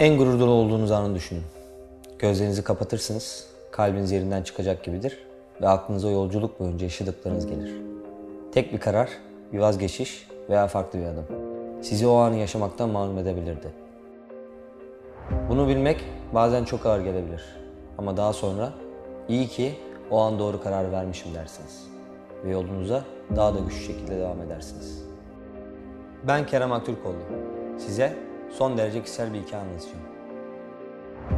En gurur dolu olduğunuz anı düşünün. Gözlerinizi kapatırsınız, kalbiniz yerinden çıkacak gibidir ve aklınıza yolculuk boyunca yaşadıklarınız gelir. Tek bir karar, bir vazgeçiş veya farklı bir adım. Sizi o anı yaşamaktan mahrum edebilirdi. Bunu bilmek bazen çok ağır gelebilir. Ama daha sonra iyi ki o an doğru karar vermişim dersiniz. Ve yolunuza daha da güçlü şekilde devam edersiniz. Ben Kerem Aktürkoğlu. Size son derece kişisel bir hikaye anlatacağım.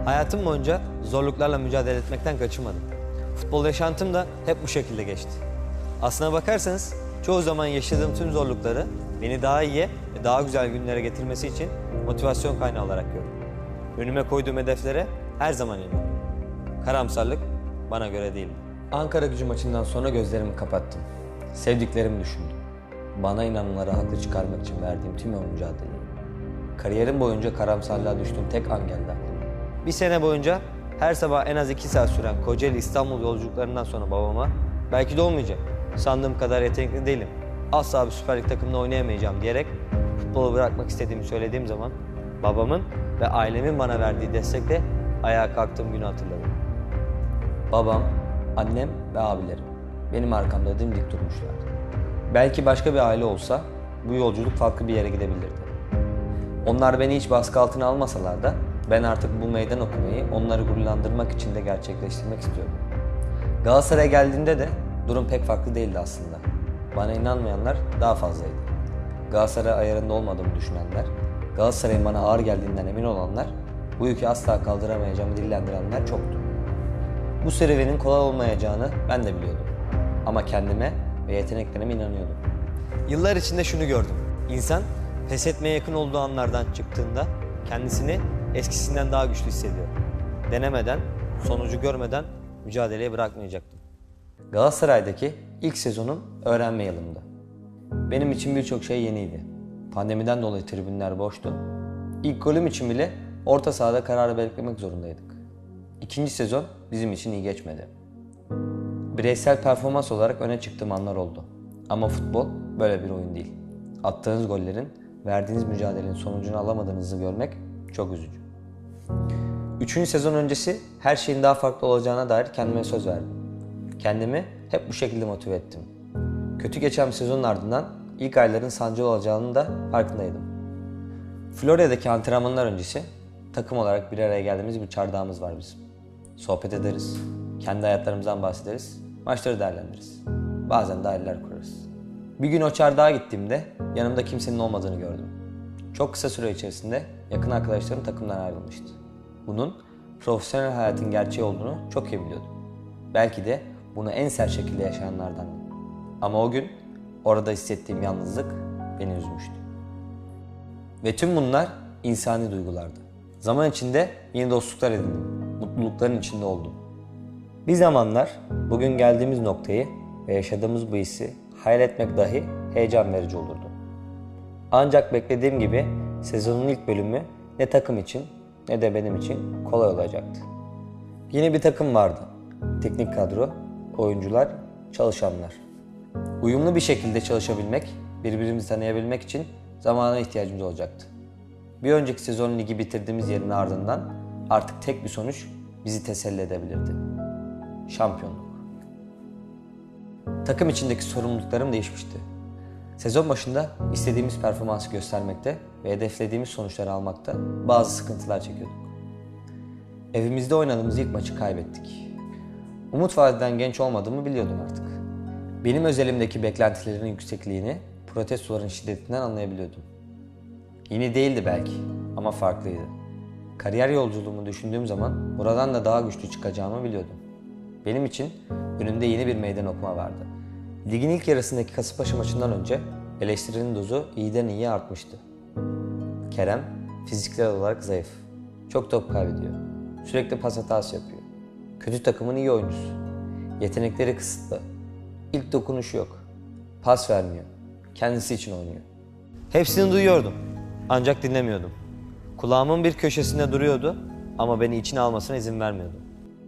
Hayatım boyunca zorluklarla mücadele etmekten kaçınmadım. Futbol yaşantım da hep bu şekilde geçti. Aslına bakarsanız çoğu zaman yaşadığım tüm zorlukları beni daha iyi ve daha güzel günlere getirmesi için motivasyon kaynağı olarak gördüm. Önüme koyduğum hedeflere her zaman inandım. Karamsarlık bana göre değildi. Ankara gücü maçından sonra gözlerimi kapattım. Sevdiklerimi düşündüm. Bana inananları haklı çıkarmak için verdiğim tüm o mücadeleyi. Kariyerim boyunca karamsarlığa düştüğüm tek an geldi aklıma. Bir sene boyunca her sabah en az iki saat süren Kocaeli İstanbul yolculuklarından sonra babama belki de olmayacak. Sandığım kadar yetenekli değilim. Asla bir Süper Lig takımında oynayamayacağım diyerek futbolu bırakmak istediğimi söylediğim zaman babamın ve ailemin bana verdiği destekle ayağa kalktığım günü hatırladım. Babam, annem ve abilerim benim arkamda dimdik durmuşlardı. Belki başka bir aile olsa bu yolculuk farklı bir yere gidebilirdi. Onlar beni hiç baskı altına almasalar da ben artık bu meydan okumayı onları gururlandırmak için de gerçekleştirmek istiyordum. Galatasaray'a geldiğimde de durum pek farklı değildi aslında. Bana inanmayanlar daha fazlaydı. Galatasaray ayarında olmadığımı düşünenler, Galatasaray'ın bana ağır geldiğinden emin olanlar, bu yükü asla kaldıramayacağımı dillendirenler çoktu. Bu serüvenin kolay olmayacağını ben de biliyordum. Ama kendime ve yeteneklerime inanıyordum. Yıllar içinde şunu gördüm. İnsan pes etmeye yakın olduğu anlardan çıktığında kendisini eskisinden daha güçlü hissediyor. Denemeden, sonucu görmeden mücadeleyi bırakmayacaktım. Galatasaray'daki ilk sezonum öğrenme yılımdı. Benim için birçok şey yeniydi. Pandemiden dolayı tribünler boştu. İlk golüm için bile orta sahada kararı beklemek zorundaydık. İkinci sezon bizim için iyi geçmedi. Bireysel performans olarak öne çıktığım anlar oldu. Ama futbol böyle bir oyun değil. Attığınız gollerin, verdiğiniz mücadelenin sonucunu alamadığınızı görmek çok üzücü. Üçüncü sezon öncesi her şeyin daha farklı olacağına dair kendime söz verdim. Kendimi hep bu şekilde motive ettim. Kötü geçen bir sezonun ardından ilk ayların sancılı olacağının da farkındaydım. Florya'daki antrenmanlar öncesi takım olarak bir araya geldiğimiz bir çardağımız var bizim. Sohbet ederiz, kendi hayatlarımızdan bahsederiz, maçları değerlendiririz. Bazen de aileler kurarız. Bir gün o çardağa gittiğimde yanımda kimsenin olmadığını gördüm. Çok kısa süre içerisinde yakın arkadaşlarım takımdan ayrılmıştı. Bunun profesyonel hayatın gerçeği olduğunu çok iyi biliyordum. Belki de bunu en sert şekilde yaşayanlardandım. Ama o gün orada hissettiğim yalnızlık beni üzmüştü. Ve tüm bunlar insani duygulardı. Zaman içinde yeni dostluklar edindim. Mutlulukların içinde oldum. Bir zamanlar bugün geldiğimiz noktayı ve yaşadığımız bu hissi hayal etmek dahi heyecan verici olurdu. Ancak beklediğim gibi sezonun ilk bölümü ne takım için ne de benim için kolay olacaktı. Yeni bir takım vardı. Teknik kadro, oyuncular, çalışanlar. Uyumlu bir şekilde çalışabilmek, birbirimizi tanıyabilmek için zamana ihtiyacımız olacaktı. Bir önceki sezon ligi bitirdiğimiz yerin ardından artık tek bir sonuç bizi teselli edebilirdi. Şampiyonluk. Takım içindeki sorumluluklarım değişmişti. Sezon başında istediğimiz performansı göstermekte ve hedeflediğimiz sonuçları almakta bazı sıkıntılar çekiyorduk. Evimizde oynadığımız ilk maçı kaybettik. Umut vadeden genç olmadığımı biliyordum artık. Benim özelimdeki beklentilerin yüksekliğini, protestoların şiddetinden anlayabiliyordum. Yeni değildi belki ama farklıydı. Kariyer yolculuğumu düşündüğüm zaman buradan da daha güçlü çıkacağımı biliyordum. Benim için önümde yeni bir meydan okuma vardı. Ligin ilk yarısındaki Kasımpaşa maçından önce eleştirinin dozu iyiden iyiye artmıştı. Kerem fiziksel olarak zayıf. Çok top kaybediyor. Sürekli pas hatası yapıyor. Kötü takımın iyi oyuncusu. Yetenekleri kısıtlı. İlk dokunuşu yok. Pas vermiyor. Kendisi için oynuyor. Hepsini duyuyordum. Ancak dinlemiyordum. Kulağımın bir köşesinde duruyordu ama beni içine almasına izin vermiyordum.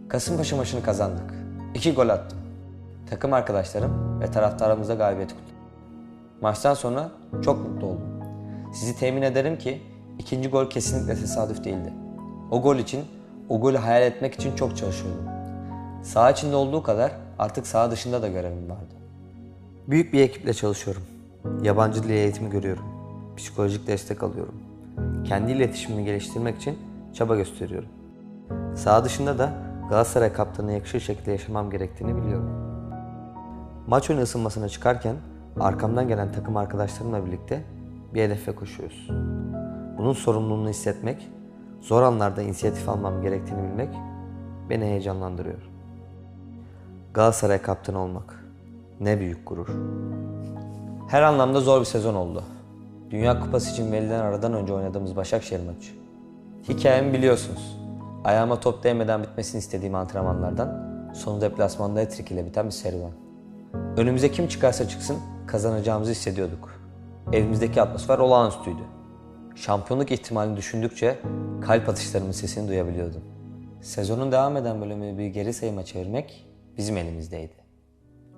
Kasımpaşa maçını kazandık. İki gol attım. Takım arkadaşlarım ve taraftarımıza galibiyeti kutladım. Maçtan sonra çok mutlu oldum. Sizi temin ederim ki ikinci gol kesinlikle tesadüf değildi. O gol için, o golü hayal etmek için çok çalışıyordum. Saha içinde olduğu kadar artık saha dışında da görevim vardı. Büyük bir ekiple çalışıyorum. Yabancı dil eğitimi görüyorum. Psikolojik destek alıyorum. Kendi iletişimimi geliştirmek için çaba gösteriyorum. Saha dışında da Galatasaray kaptanına yakışır şekilde yaşamam gerektiğini biliyorum. Maç önü ısınmasına çıkarken arkamdan gelen takım arkadaşlarımla birlikte bir hedefe koşuyoruz. Bunun sorumluluğunu hissetmek, zor anlarda inisiyatif almam gerektiğini bilmek beni heyecanlandırıyor. Galatasaray kaptanı olmak ne büyük gurur. Her anlamda zor bir sezon oldu. Dünya Kupası için verilen aradan önce oynadığımız Başakşehir maçı. Hikayemi biliyorsunuz. Ayağıma top değmeden bitmesini istediğim antrenmanlardan sonu deplasmanda hat ile biten bir serüven. Önümüze kim çıkarsa çıksın kazanacağımızı hissediyorduk. Evimizdeki atmosfer olağanüstüydü. Şampiyonluk ihtimalini düşündükçe kalp atışlarımın sesini duyabiliyordum. Sezonun devam eden bölümünü bir geri sayıma çevirmek bizim elimizdeydi.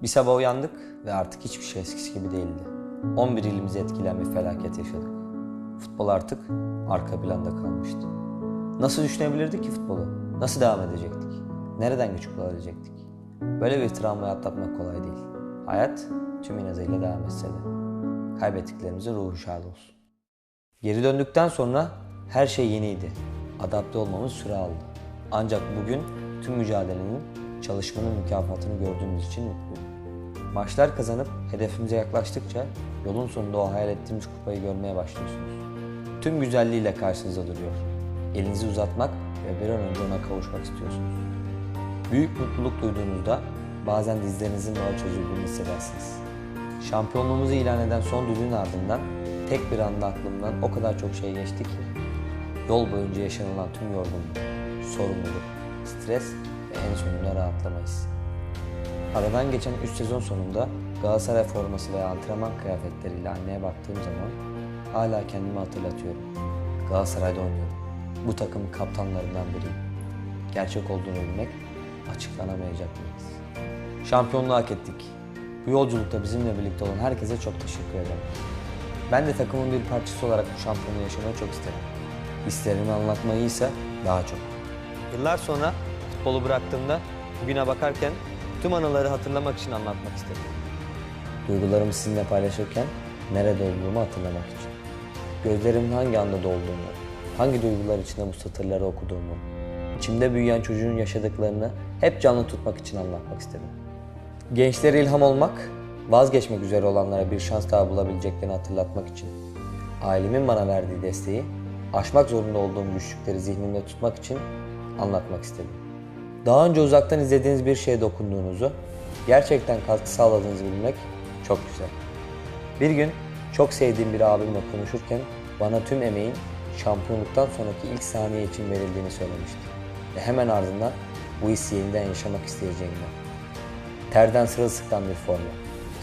Bir sabah uyandık ve artık hiçbir şey eskisi gibi değildi. 11 ilimizi etkileyen bir felaket yaşadık. Futbol artık arka planda kalmıştı. Nasıl düşünebilirdik ki futbolu? Nasıl devam edecektik? Nereden güç bulabilecektik? Böyle bir travmayı atlatmak kolay değil. Hayat tüm inazıyla devam etse de. Kaybettiklerimizin ruhu şad olsun. Geri döndükten sonra her şey yeniydi. Adapte olmamız süre aldı. Ancak bugün tüm mücadelenin, çalışmanın mükafatını gördüğümüz için mutluyum. Maçlar kazanıp hedefimize yaklaştıkça yolun sonunda o hayal ettiğimiz kupayı görmeye başlıyorsunuz. Tüm güzelliğiyle karşınıza duruyor. Elinizi uzatmak ve bir an önce ona kavuşmak istiyorsunuz. Büyük mutluluk duyduğunuzda bazen dizlerinizin bağı çözüldüğünü hissedersiniz. Şampiyonluğumuzu ilan eden son düdüğün ardından tek bir anda aklımdan o kadar çok şey geçti ki yol boyunca yaşanılan tüm yorgunluk, sorumluluk, stres ve en sonunda rahatlamayız. Aradan geçen 3 sezon sonunda Galatasaray forması veya antrenman kıyafetleriyle anneye baktığım zaman hala kendimi hatırlatıyorum. Galatasaray'da oynuyorum. Bu takımın kaptanlarından biriyim. Gerçek olduğunu bilmek açıklanamayacak mıyız? Şampiyonluğu hak ettik. Bu yolculukta bizimle birlikte olan herkese çok teşekkür ederim. Ben de takımın bir parçası olarak bu şampiyonluğu yaşamayı çok isterim. İsterimi anlatmayı ise daha çok. Yıllar sonra futbolu bıraktığımda bugüne bakarken tüm anıları hatırlamak için anlatmak istedim. Duygularımı sizinle paylaşırken nerede olduğumu hatırlamak için. Gözlerimin hangi anda dolduğunu, hangi duygular içinde bu satırları okuduğumu, içimde büyüyen çocuğun yaşadıklarını hep canlı tutmak için anlatmak istedim. Gençlere ilham olmak, vazgeçmek üzere olanlara bir şans daha bulabileceklerini hatırlatmak için. Ailemin bana verdiği desteği, aşmak zorunda olduğum güçlükleri zihnimde tutmak için anlatmak istedim. Daha önce uzaktan izlediğiniz bir şeye dokunduğunuzu, gerçekten katkı sağladığınızı bilmek çok güzel. Bir gün çok sevdiğim bir abimle konuşurken bana tüm emeğin şampiyonluktan sonraki ilk saniye için verildiğini söylemişti. Ve hemen ardından bu hissi yeniden yaşamak isteyeceğinden. Terden sırılsıklam bir forma,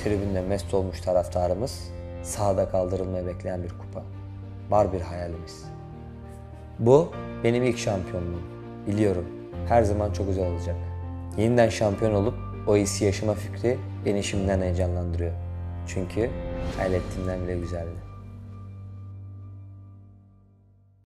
tribünde mest olmuş taraftarımız, sahada kaldırılmaya bekleyen bir kupa. Var bir hayalimiz. Bu benim ilk şampiyonluğum. Biliyorum her zaman çok güzel olacak. Yeniden şampiyon olup o hissi yaşama fikri beni şimdiden heyecanlandırıyor. Çünkü hayal ettiğimden bile güzeldi.